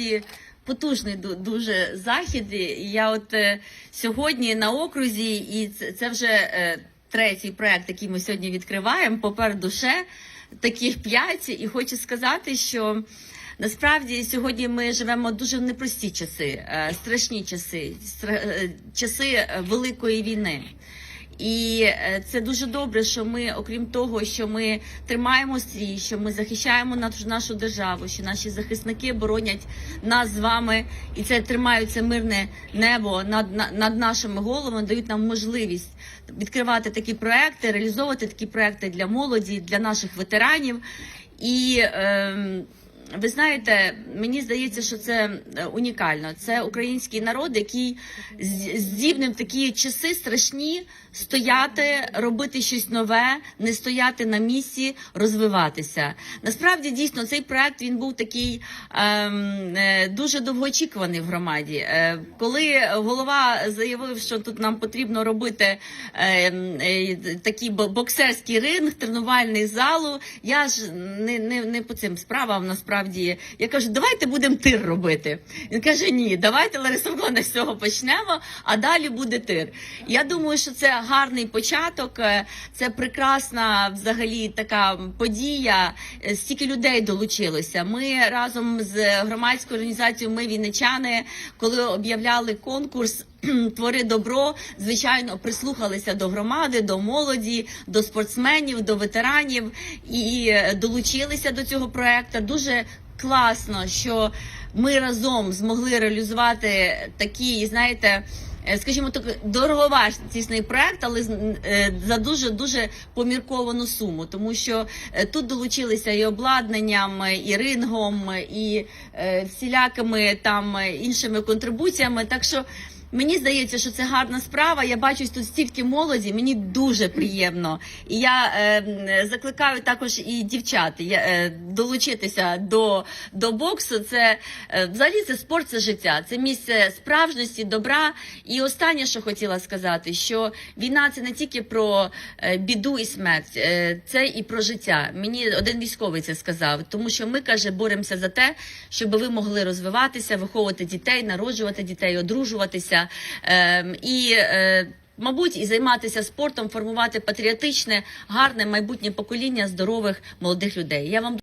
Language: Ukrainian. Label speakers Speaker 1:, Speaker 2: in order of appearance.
Speaker 1: насправді потужний дуже захід. Я от е, сьогодні на окрузі, і це, це вже е, третій проект, який ми сьогодні відкриваємо. Попереду ще таких п'ять. І хочу сказати, що. Насправді сьогодні ми живемо дуже в непрості часи, е, страшні часи, часи великої війни. І е, це дуже добре, що ми, окрім того, що ми тримаємо стрій, що ми захищаємо нашу, нашу державу, що наші захисники боронять нас з вами, і це тримають це мирне небо над, над нашими головами, дають нам можливість відкривати такі проекти, реалізовувати такі проекти для молоді, для наших ветеранів. І ем, ви знаєте, мені здається, що це е, унікально. Це український народ, який з- здібний в такі часи страшні стояти, робити щось нове, не стояти на місці, розвиватися. Насправді, дійсно, цей проект він був такий ем, е, дуже довгоочікуваний в громаді. Е, коли голова заявив, що тут нам потрібно робити ем, е, такий боксерський ринг, тренувальний залу, я ж не, не, не по цим справам насправді. Я кажу, давайте будемо тир робити. Він каже: ні, давайте Лариса Миколаївна, з цього почнемо, а далі буде тир. Я думаю, що це гарний початок, е, це прекрасна взагалі така подія. Е, Стільки людей долучилося. Ми разом з громадською організацією Ми Вінничани, коли об'являли конкурс. Твори добро, звичайно, прислухалися до громади, до молоді, до спортсменів, до ветеранів і е, долучилися до цього проекту. Дуже класно, що ми разом змогли реалізувати такий, знаєте. е, Скажімо так, дороговартісний проект, але е, за дуже дуже помірковану суму, тому що тут долучилися і обладнанням, і рингом, і всілякими там іншими контрибуціями. Так що Мені здається, що це гарна справа. Я бачу тут стільки молоді. Мені дуже приємно. І я е, закликаю також і дівчат е, долучитися до, до боксу. Це е, взагалі це спорт, це життя, це місце справжності, добра. І останнє, що хотіла сказати, що війна це не тільки про е, біду і смерть, е, це і про життя. Мені один військовий це сказав, тому що ми каже, боремося за те, щоб ви могли розвиватися, виховувати дітей, народжувати дітей, одружуватися ем, і. е, Мабуть, і займатися спортом, формувати патріотичне, гарне майбутнє покоління здорових молодих людей. Я вам